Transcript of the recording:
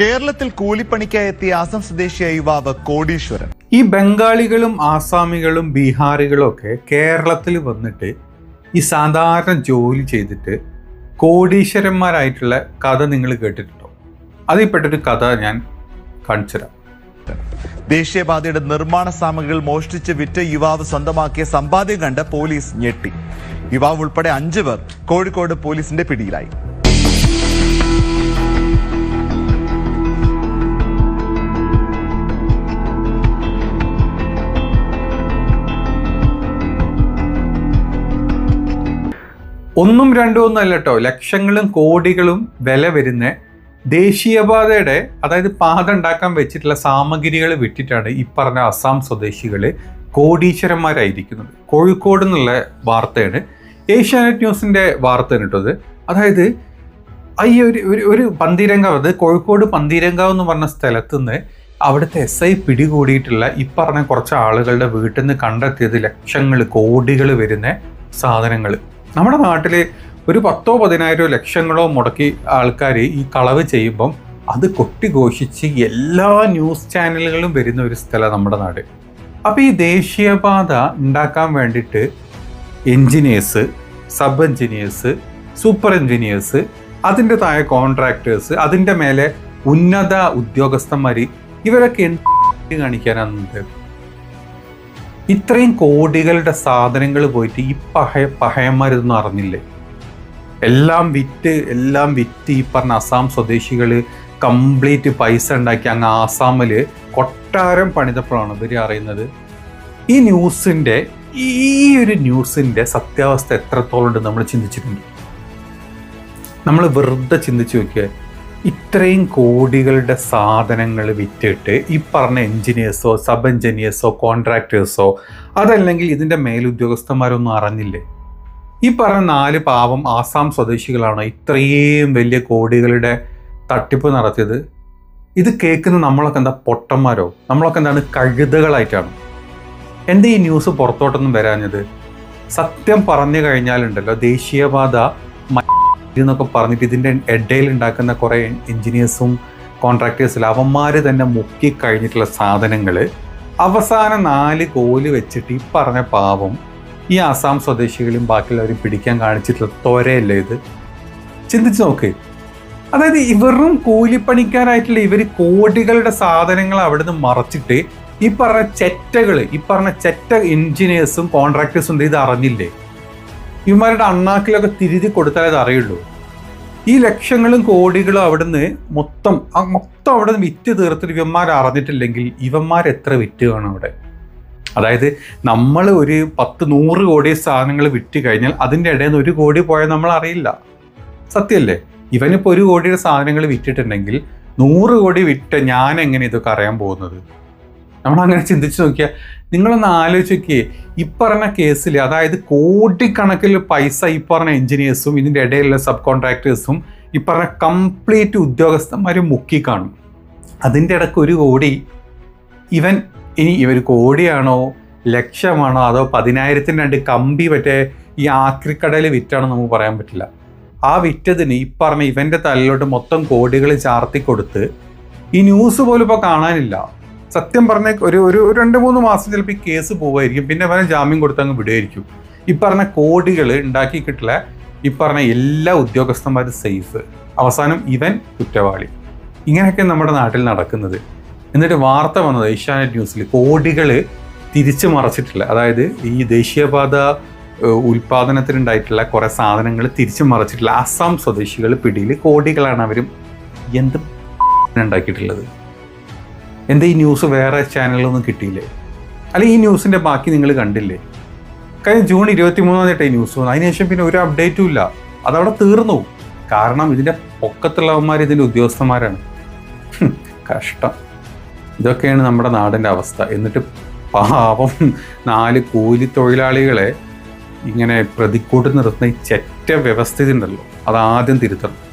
കേരളത്തിൽ കൂലിപ്പണിക്കായി എത്തിയ ആസാം സ്വദേശിയായ യുവാവ് കോടീശ്വരൻ. ഈ ബംഗാളികളും ആസാമികളും ബീഹാറികളും ഒക്കെ കേരളത്തിൽ വന്നിട്ട് ഈ സാധാരണ ജോലി ചെയ്തിട്ട് കോടീശ്വരന്മാരായിട്ടുള്ള കഥ നിങ്ങൾ കേട്ടിട്ടുണ്ടോ? അതിൽപ്പെട്ടൊരു കഥ ഞാൻ കാണിച്ചുതരാം ദേശീയപാതയുടെ നിർമ്മാണ സാമഗ്രികൾ മോഷ്ടിച്ച് വിറ്റ് യുവാവ് സ്വന്തമാക്കിയ സമ്പാദ്യം കണ്ട് പോലീസ് ഞെട്ടി. യുവാവ് ഉൾപ്പെടെ അഞ്ചു പേർ കോഴിക്കോട് പോലീസിന്റെ പിടിയിലായി. ഒന്നും രണ്ടും ഒന്നും അല്ല കേട്ടോ ലക്ഷങ്ങളും കോടികളും വില വരുന്ന ദേശീയപാതയുടെ അതായത് പാത ഉണ്ടാക്കാൻ വെച്ചിട്ടുള്ള സാമഗ്രികൾ വിട്ടിട്ടാണ് ഈ പറഞ്ഞ അസാം സ്വദേശികൾ കോടീശ്വരന്മാരായിരിക്കുന്നത്. കോഴിക്കോട് എന്നുള്ള വാർത്തയാണ്. ഏഷ്യാനെറ്റ് ന്യൂസിന്റെ വാർത്ത കേട്ടോ അതായത് ഈ ഒരു ഒരു ഒരു പന്തീരങ്കാവ് അത് കോഴിക്കോട് പന്തീരങ്കാവ് എന്ന് പറഞ്ഞ സ്ഥലത്ത് നിന്ന് അവിടുത്തെ എസ് ഐ പിടികൂടിയിട്ടുള്ള ഈ പറഞ്ഞ കുറച്ച് ആളുകളുടെ വീട്ടിൽ നിന്ന് കണ്ടെത്തിയത് ലക്ഷങ്ങൾ കോടികൾ വരുന്ന സാധനങ്ങൾ നമ്മുടെ നാട്ടിൽ ഒരു പത്തോ പതിനായിരോ ലക്ഷങ്ങളോ മുടക്കി ആൾക്കാർ ഈ കളവ് ചെയ്യുമ്പം അത് കൊട്ടിഘോഷിച്ച് എല്ലാ ന്യൂസ് ചാനലുകളും വരുന്ന ഒരു സ്ഥലം നമ്മുടെ നാട്. അപ്പോൾ ഈ ദേശീയപാത ഉണ്ടാക്കാൻ വേണ്ടിയിട്ട് engineers sub engineers super engineers അതിന്റെ താഴെ കോൺട്രാക്ടേഴ്സ് അതിന്റെ മേലെ ഉന്നത ഉദ്യോഗസ്ഥന്മാർ ഇവരൊക്കെ എന്ത് കാണിക്കാനാണെന്നുണ്ട് ഇത്രയും കോടികളുടെ സാധനങ്ങൾ പോയിട്ട് ഈ പഹയ പഹയന്മാരിതൊന്നും അറിഞ്ഞില്ലേ? എല്ലാം വിറ്റ് എല്ലാം വിറ്റ് ഈ പറഞ്ഞ അസാം സ്വദേശികൾ കംപ്ലീറ്റ് പൈസ ഉണ്ടാക്കി അങ്ങ് ആസാമിൽ കൊട്ടാരം പണിതപ്പോഴാണ് ഇവർ അറിയുന്നത്. ഈ ന്യൂസിന്റെ ഈ ഒരു ന്യൂസിന്റെ സത്യാവസ്ഥ എത്രത്തോളം ഉണ്ട് നമ്മൾ ചിന്തിച്ചിട്ടുണ്ട്? നമ്മൾ വെറുതെ ചിന്തിച്ച് നോക്കിയാൽ ഇത്രയും കോടികളുടെ സാധനങ്ങൾ വിറ്റിട്ട് ഈ പറഞ്ഞ എൻജിനീയേഴ്സോ സബ് എൻജിനീയേഴ്സോ കോൺട്രാക്ടേഴ്സോ അതല്ലെങ്കിൽ ഇതിന്റെ മേലുദ്യോഗസ്ഥന്മാരൊന്നും അറിഞ്ഞില്ലേ? ഈ പറഞ്ഞ നാല് പാവം ആസാം സ്വദേശികളാണ് ഇത്രയും വലിയ കോടികളുടെ തട്ടിപ്പ് നടത്തിയത്. ഇത് കേൾക്കുന്ന നമ്മളൊക്കെ എന്താ പൊട്ടന്മാരോ? നമ്മളൊക്കെ എന്താണ് കഴുതകളായിട്ടാണ്. എന്താ ഈ ന്യൂസ് പുറത്തോട്ടൊന്നും വരാഞ്ഞത്? സത്യം പറഞ്ഞു കഴിഞ്ഞാലുണ്ടല്ലോ ദേശീയപാത എന്നൊക്കെ പറഞ്ഞിട്ട് ഇതിന്റെ ഇടയിൽ ഉണ്ടാക്കുന്ന കുറേ എൻജിനീയേഴ്സും കോൺട്രാക്ടേഴ്സിൽ അവന്മാർ തന്നെ മുക്കി കഴിഞ്ഞിട്ടുള്ള സാധനങ്ങൾ അവസാന നാല് കോൽ വെച്ചിട്ട് ഈ പറഞ്ഞ പാവം ഈ ആസാം സ്വദേശികളും ബാക്കിയുള്ളവരും പിടിക്കാൻ കാണിച്ചിട്ടുള്ള തോരയല്ലേ ഇത്? ചിന്തിച്ച് നോക്ക്. അതായത് ഇവരും കൂലിപ്പണിക്കാരായിട്ടുള്ള ഇവർ കോടികളുടെ സാധനങ്ങൾ അവിടുന്ന് മറച്ചിട്ട് ഈ പറഞ്ഞ ചെറ്റകൾ ഈ പറഞ്ഞ ചെറ്റ എൻജിനീയേഴ്സും കോൺട്രാക്ടേഴ്സും ഇത് അറിഞ്ഞില്ലേ? ഇവന്മാരുടെ അണ്ണാക്കിലൊക്കെ തിരുതി കൊടുത്താലേ അത് അറിയുള്ളൂ. ഈ ലക്ഷങ്ങളും കോടികളും അവിടുന്ന് മൊത്തം മൊത്തം അവിടെ നിന്ന് വിറ്റ് തീർത്തിട്ട് ഇവന്മാർ അറിഞ്ഞിട്ടില്ലെങ്കിൽ ഇവന്മാർ എത്ര വിറ്റ് കാണും അവിടെ? അതായത് നമ്മൾ ഒരു പത്ത് നൂറ് കോടി സാധനങ്ങൾ വിറ്റ് കഴിഞ്ഞാൽ അതിന്റെ ഇടയിൽ നിന്ന് ഒരു കോടി പോയാൽ നമ്മൾ അറിയില്ല. സത്യമല്ലേ? ഇവനിപ്പോൾ ഒരു കോടിയുടെ സാധനങ്ങൾ വിറ്റിട്ടുണ്ടെങ്കിൽ നൂറ് കോടി വിറ്റ് ഞാൻ എങ്ങനെ ഇതൊക്കെ അറിയാൻ പോകുന്നത്? നമ്മൾ അങ്ങനെ ചിന്തിച്ച് നോക്കിയാൽ നിങ്ങളൊന്ന് ആലോചിച്ച് നോക്കിയേ ഈ പറഞ്ഞ കേസിൽ അതായത് കോടിക്കണക്കിൽ പൈസ ഈ പറഞ്ഞ എഞ്ചിനീയേഴ്സും ഇതിന്റെ ഇടയിലുള്ള സബ് കോൺട്രാക്ടേഴ്സും ഈ പറഞ്ഞ കംപ്ലീറ്റ് ഉദ്യോഗസ്ഥന്മാരും മുക്കി കാണും. അതിന്റെ ഇടയ്ക്ക് ഒരു കോടി ഇവൻ ഇനി ഇവർ കോടിയാണോ ലക്ഷമാണോ അതോ പതിനായിരത്തിന്റെ രണ്ട് കമ്പി മറ്റേ ഈ ആക്രിക്കടയിൽ വിറ്റാണോ നമുക്ക് പറയാൻ പറ്റില്ല. ആ വിറ്റതിന് ഈ പറഞ്ഞ ഇവന്റെ തലയിലോട്ട് മൊത്തം കോടികൾ ചാർത്തി കൊടുത്ത് ഈ ന്യൂസ് പോലും ഇപ്പോൾ കാണാനില്ല. സത്യം പറഞ്ഞ ഒരു ഒരു രണ്ട് മൂന്ന് മാസം ചിലപ്പോൾ ഈ കേസ് പോവായിരിക്കും. പിന്നെ അവനെ ജാമ്യം കൊടുത്ത് അങ്ങ് വിടുമായിരിക്കും ഈ പറഞ്ഞ കോടികൾ ഉണ്ടാക്കി കിട്ടില്ല. ഈ പറഞ്ഞ എല്ലാ ഉദ്യോഗസ്ഥന്മാരും സേഫ്. അവസാനം ഇവൻ കുറ്റവാളി. ഇങ്ങനെയൊക്കെ നമ്മുടെ നാട്ടിൽ നടക്കുന്നത്. എന്നിട്ട് വാർത്ത വന്നത് ഏഷ്യാനെറ്റ് ന്യൂസിൽ കോടികൾ തിരിച്ചു മറച്ചിട്ടില്ല. അതായത് ഈ ദേശീയപാത ഉൽപാദനത്തിനുണ്ടായിട്ടുള്ള കുറേ സാധനങ്ങൾ തിരിച്ചു മറച്ചിട്ടില്ല. അസം സ്വദേശികൾ പിടിയിൽ കോടികളാണ് അവരും എന്ത് ഉണ്ടാക്കിയിട്ടുള്ളത്. എന്താ ഈ ന്യൂസ് വേറെ ചാനലൊന്നും കിട്ടിയില്ലേ? അല്ല ഈ ന്യൂസിന്റെ ബാക്കി നിങ്ങൾ കണ്ടില്ലേ? കഴിഞ്ഞ ജൂൺ ഇരുപത്തി മൂന്നാം തീയതി ന്യൂസ് വന്നു അതിനുശേഷം പിന്നെ ഒരു അപ്ഡേറ്റും ഇല്ല. അതവിടെ തീർന്നു കാരണം ഇതിന്റെ പൊക്കത്തുള്ളവന്മാർ ഇതിന്റെ ഉദ്യോഗസ്ഥന്മാരാണ്. കഷ്ടം. ഇതൊക്കെയാണ് നമ്മുടെ നാടിന്റെ അവസ്ഥ. എന്നിട്ട് പാവം നാല് കൂലി തൊഴിലാളികളെ ഇങ്ങനെ പ്രതിക്കൂട്ട് നിർത്തുന്ന ഈ ചെറ്റ വ്യവസ്ഥിതി ഉണ്ടല്ലോ. അതാദ്യം തിരുത്തണം.